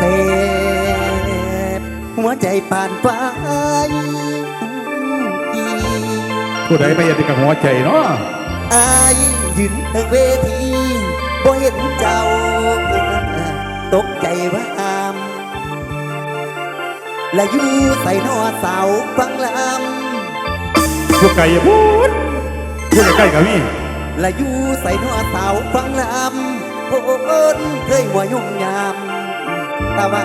เสพหัวใจผ่านไปอีผู้ใดไม่อยากติดกับหัวใจเนาะอายยืนทางเวทีบ่เห็นเจ้า ตกใจว่าอามและอยู่ใส่นอเสาฟังลพวกไก่อย่าพูดพูดใกล้ๆกับพี่ำและอยู่ใส่นอเสาฟังลำโอนเคยหัวยุ่งยาม ต่ว่า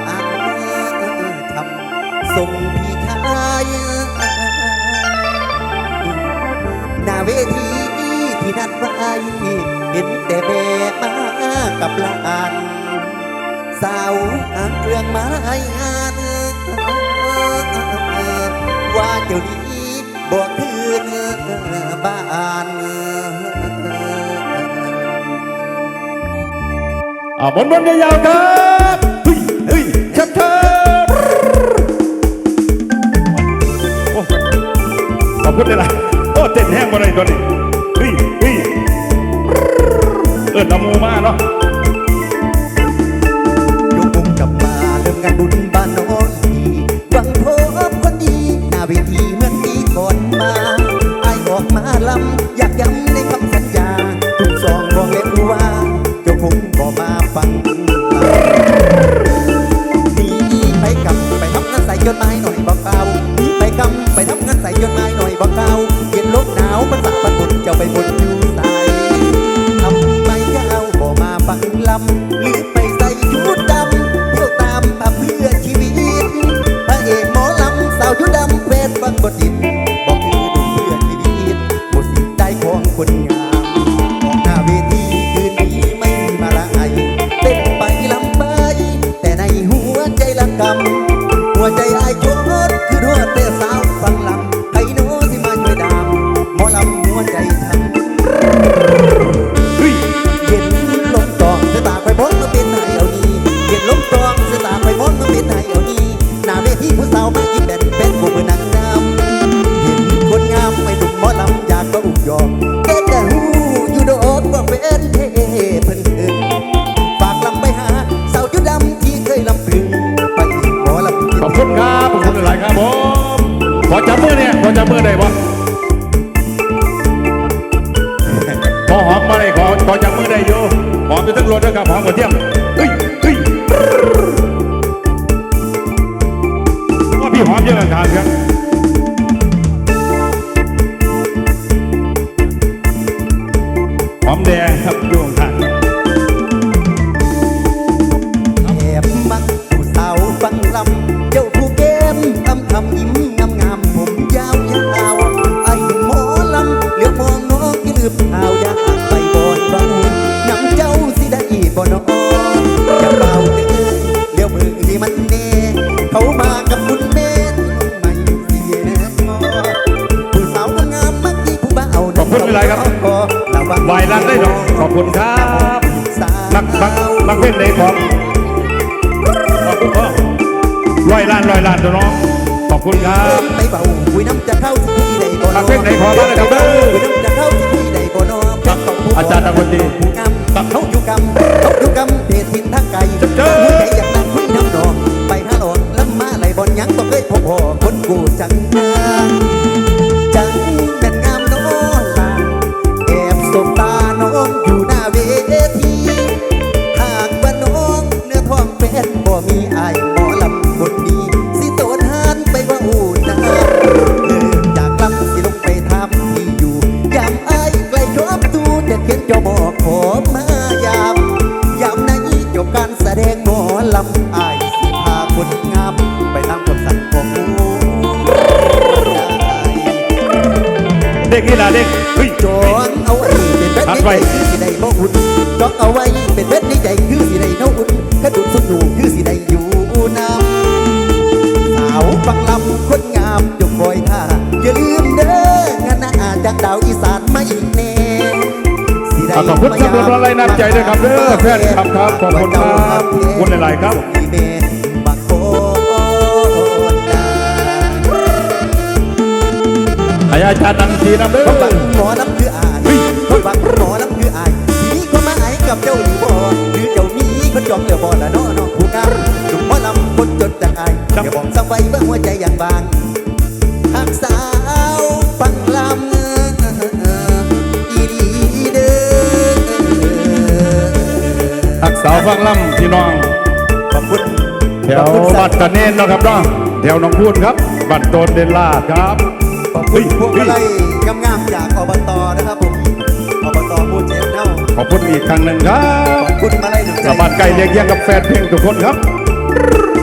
ทำส่งพี่ชายนาเวทีที่นัดไว้เห็นแต่แม่มากับหลานสาวอ่างเครื่องไม้งานว่าเจ้านี้บอกคืนบ้านอ่าบนบนยาวๆครับ ชับชับโอ้ขอบคุณเลยล่ะโอ้เต้นแห้งบ่ได้ตัวนี้เฮ้ยเฮ้ยเอิ้นน้ำมูมาเนาะยกมุมกลับมาเริ่มงานบุญบ้านโน้นทีหวังพบคนดีหน้าเวทีเหมือนปีก่อนมาไอายออกมาลำอยากย้ำ ยอมแกแต่หูอยู่โดอกว่าเป็นเทเพิ่นถึงฝากลำไปหาสาวจุดดำที่เคยลำพึงไปหมอลำขอบคุณครับขอบคุณหลายครับผมขอจับมือเนี่ยขอจับมือได้บ่ขอหอมมาเลยขอขอจับมือได้อยู่หอมอยู่ทั้งรถด้วยครับหอมกว่าเที่ยม หอมแดงครับดวงๆแระวังวายรันได้ดอกขอบคุณครับนักนักนักเพ่นในของขอบคุณพ่อร้อยล้านร้อยล้านตัวน้องขอบคุณครับไม่เบาคุยน้ำจะเข้าสิพี่ได้บ่นักเพ่นในของมาเลยครับเด้อคุยน้ำจะเข้าสิพี่ได้บ่น้องครับอาจารย์นักดนตรีผู้งามเขาอยู่กำ บ่มีอายหมอลำคนนี้สิโตนหานไปว่าอูนาเลิกจากลำสิลงไปทำที่อยู่ยามอายใกล้ชอบตูจะเขียนเจ้าบอกขอมายามยามในจบการแสดงหมอลำอายสิพาคนงามไปตามคำสั่งของหมูเด็กนี่ล่ะเด็กเฮ้ยจองเอาไว้เป็นเพชรทัในดไว้ใจคือสิได้บ่อุ่นจองเอาไว้ คือสิได้อยู่น้ำสาวฟังลำคนงามจงคอยท่าอย่าลืมเด้องานหน้าจากดาวอีสานมาอีกแน่สิได้ขอบคุณสำหรับอะไรน้ำใจด้วยครับเด้อแฟนคลับครับขอบคุณครับขอบคุณหลายๆครับมีแม่บางคนนะให้อาจารย์นังทีนำเด้คนบัองหมอลำคืออายคนบังหมอลำคืออายทีนี้คนมาอายกับเจ้าหรือบ่หรือเจ้ามีคนจองเหลือบ่ละเนาะ เนาะผู้งามจุกหมอไว้เมื่อหัวใจอย่างบางหักสาวฟังลำอีดีเด้ออักษาวฟังล่ำพี่น้องขอบคุณแถวบ้านตะเนนเนาะครับเนาะแถวหน้องพูนครับบ้านโตนเดนลาดครับขอบคุณพวกอะไรงามๆจากอบตนะครับผมอบ ขอบคุณอีกครั้งหนึ่งครัขบอบคุณมาไล่หนึ่งใจสะบัดไก่เลี้ยงเยี่ยงกับแฟนเพลงทุกคนครับ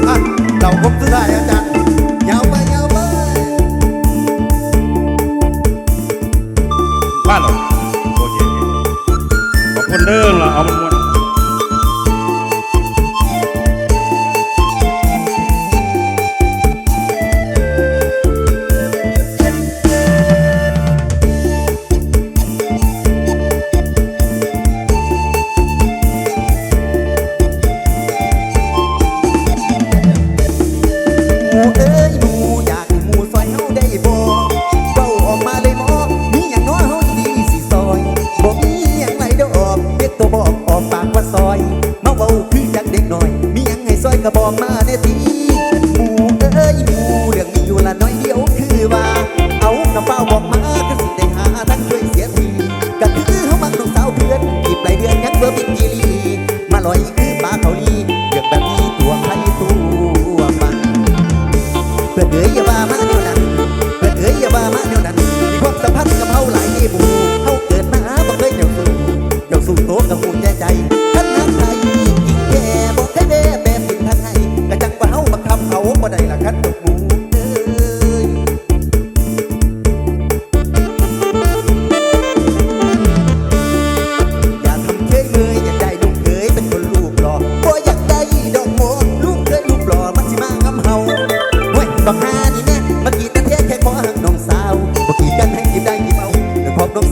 อะเราครบสุดท้ายอาจารย์ย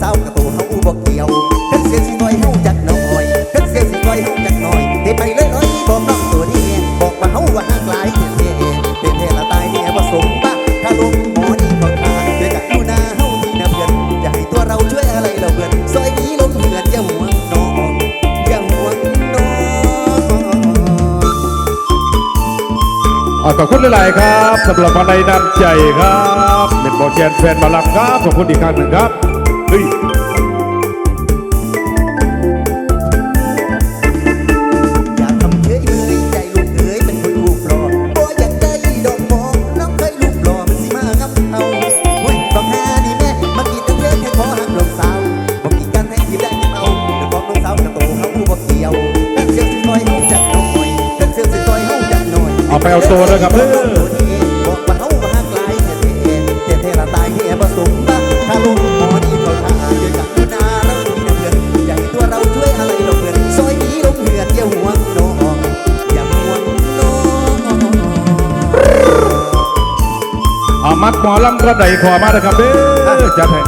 สาวกับตัวเฮาบ่เกี่ยวคันเสียสิซอยเฮาจักหน่อยคันเสียสิซอยเฮาจักหน่อยเทไปเลยร้อยบอกน้องตัวนี้บอกว่าเฮาว่าหักหลายเท่ๆเท่ๆละตายเนี่ยบ่สมบ้าถ้าลงหมอนี่ก็ขาดด้วยกันดูหน้าเฮาที่นะเพื่อนอย่าให้ตัวเราช่วยอะไรเราเพื่อนซอยนี้ลงเหือนอย่าห่วงน้องอย่าห่วงน้องอ่าขอบคุณหลายๆครับสำหรับมาในน้ำใจครับเป็นบอแกนแฟนมาลับครับขอบคุณอีกครั้งหนึ่งครับ ไปเอาตัวเลยครับเด้อบอกว่าเฮาว่าหักหลายเท่ๆเท่ๆละตายเท่บ่สมบ้าถ้าลูกหมอนี่เขาท่าด้วยกันดูหน้าเราที่นะเพื่อนอย่าให้ตัวเราช่วยอะไรเราเพื่อนซอยนี้ลงเหือนอย่าห่วงน้องอย่าห่วงน้องเอามักหมอลำกระไดขอมาเลยครับเด้อจัดให้